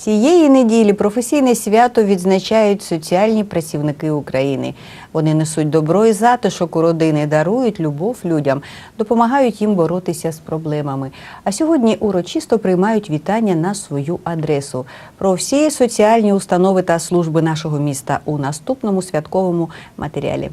Цієї неділі професійне свято відзначають соціальні працівники України. Вони несуть добро і затишок у родини, дарують любов людям, допомагають їм боротися з проблемами. А сьогодні урочисто приймають вітання на свою адресу. Про всі соціальні установи та служби нашого міста у наступному святковому матеріалі.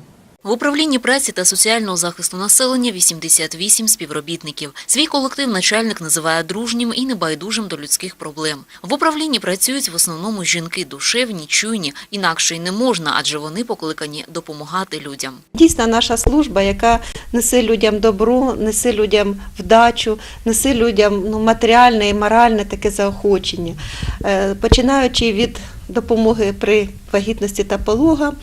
В управлінні праці та соціального захисту населення 88 співробітників. Свій колектив начальник називає дружнім і небайдужим до людських проблем. В управлінні працюють в основному жінки душевні, чуйні, інакше й не можна, адже вони покликані допомагати людям. Дійсно, наша служба, яка несе людям добро, несе людям вдачу, несе людям ну, матеріальне і моральне таке заохочення. Е, Починаючи від допомоги при вагітності та пологах,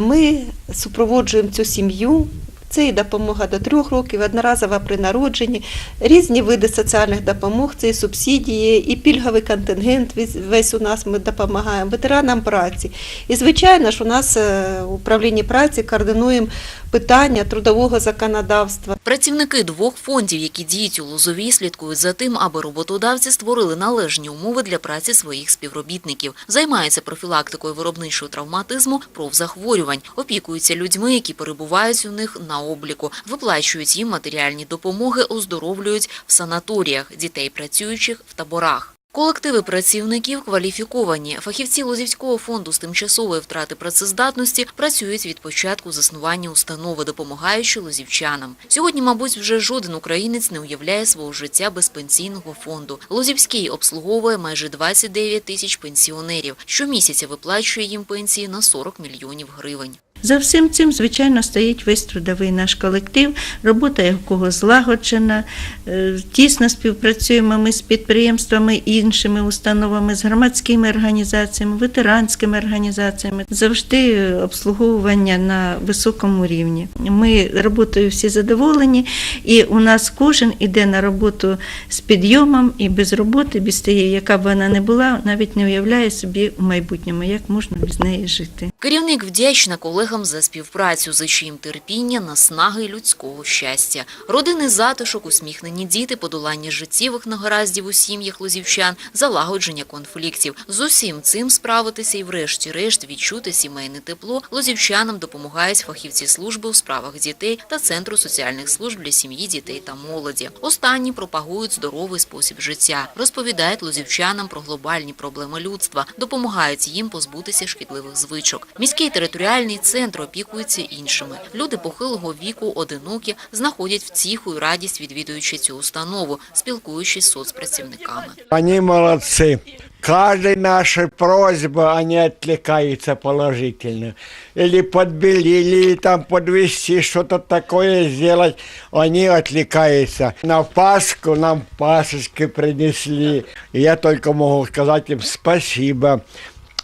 ми супроводжуємо цю сім'ю. Це і допомога до трьох років, одноразова при народженні, різні види соціальних допомог, це і субсидії, і пільговий контингент. весь- у нас ми допомагаємо ветеранам праці. І звичайно ж, у нас е, в управлінні праці координуємо питання трудового законодавства. Працівники двох фондів, які діють у Лозовій, слідкують за тим, аби роботодавці створили належні умови для праці своїх співробітників. Займаються профілактикою виробничого травматизму, профзахворювань, опікуються людьми, які перебувають у них на обліку, виплачують їм матеріальні допомоги, оздоровлюють в санаторіях дітей, працюючих в таборах. Колективи працівників кваліфіковані. Фахівці Лозівського фонду з тимчасової втрати працездатності працюють від початку заснування установи, допомагаючи лозівчанам. Сьогодні, мабуть, вже жоден українець не уявляє свого життя без пенсійного фонду. Лозівський обслуговує майже 29 тисяч пенсіонерів. Щомісяця виплачує їм пенсії на 40 мільйонів гривень. За всім цим, звичайно, стоїть весь трудовий наш колектив, робота якого злагоджена. Е, Тісно співпрацюємо ми з підприємствами іншими установами, з громадськими організаціями, ветеранськими організаціями. Завжди обслуговування на високому рівні. Ми роботою всі задоволені, і у нас кожен іде на роботу з підйомом і без роботи, без тієї, яка б вона не була, навіть не уявляє собі в майбутньому, як можна без неї жити. Керівник вдячна колегам за співпрацю, за чиїм терпіння, наснаги й людського щастя. Родинний затишок, усміхнені діти, подолання життєвих негараздів у сім'ях лозівчан, залагодження конфліктів. З усім цим справитися і врешті-решт відчути сімейне тепло лозівчанам допомагають фахівці служби у справах дітей та Центру соціальних служб для сім'ї, дітей та молоді. Останні пропагують здоровий спосіб життя, розповідають лозівчанам про глобальні проблеми людства, допомагають їм позбутися шкідливих звичок. Міський територіальний центр опікується іншими. Люди похилого віку, одинокі, знаходять втіху і радість, відвідуючи цю установу, спілкуючись з соцпрацівниками. Они молодцы. Каждой нашей просьбы они откликаются положительно. Или подбелили, или там подвести, что-то такое сделать, они. На Пасху нам пасочки принесли. Я только могу сказать им спасибо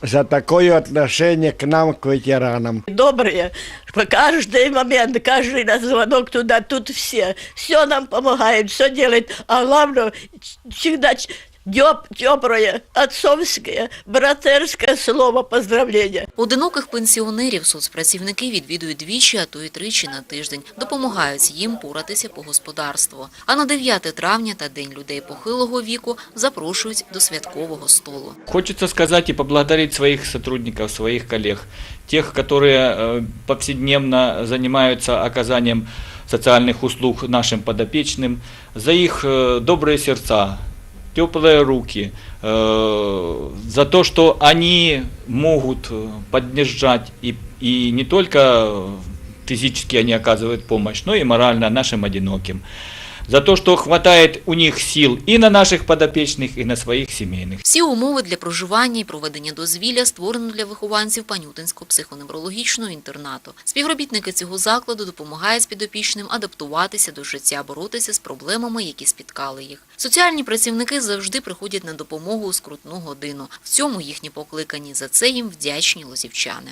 за такое отношение к нам, к ветеранам. добрые. По каждый момент, каждый на звонок туда, тут все. Все нам помогает, все делает. А главное, всегда теплое, отцовское, братерское слово поздравления. Одиноких пенсіонерів соцпрацівники відвідують двічі, а то й тричі на тиждень, допомагають їм поратися по господарству. А на 9 травня та День людей похилого віку запрошують до святкового столу. Хочется сказать и поблагодарить своих сотрудников, своих коллег, тех, которые э, повседневно занимаются оказанием социальных услуг нашим подопечным, за их э, добрые сердца, Теплые руки, э, за то, что они могут э, поддержать и, и не только физически они оказывают помощь, но и морально нашим одиноким. За то, что хватает у них сил и на наших подопечных, и на своих семейных. Всі умови для проживання і проведення дозвілля створено для вихованців Панютинського психоневрологічного інтернату. Співробітники цього закладу допомагають підопічним адаптуватися до життя, боротися з проблемами, які спіткали їх. Соціальні працівники завжди приходять на допомогу у скрутну годину. В цьому їхні покликані. За це їм вдячні лозівчани.